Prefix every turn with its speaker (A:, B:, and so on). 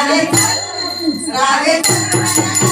A: Radhe Radhe.